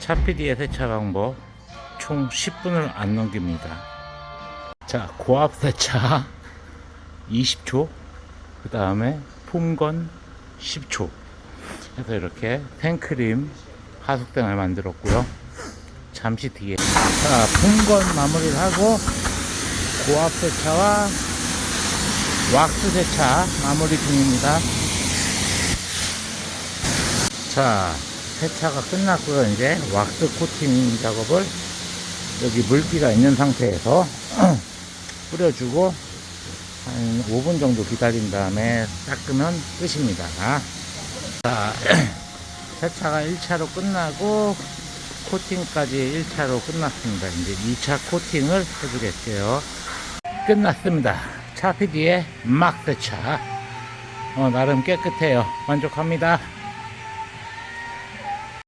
차피디의 세차 방법 총 10분을 안 넘깁니다. 자, 고압 세차 20초, 그 다음에 품건 10초. 해서 이렇게 생크림 하숙등을 만들었고요. 잠시 뒤에 자, 품건 마무리를 하고 고압 세차와 왁스 세차 마무리 중입니다. 자, 세차가 끝났고요. 이제 왁스 코팅 작업을 여기 물기가 있는 상태에서 뿌려주고 한 5분 정도 기다린 다음에 닦으면 끝입니다. 자, 세차가 1차로 끝나고 코팅까지 1차로 끝났습니다. 이제 2차 코팅을 해주겠어요. 끝났습니다. 차 PD의 막 세차. 어, 나름 깨끗해요. 만족합니다.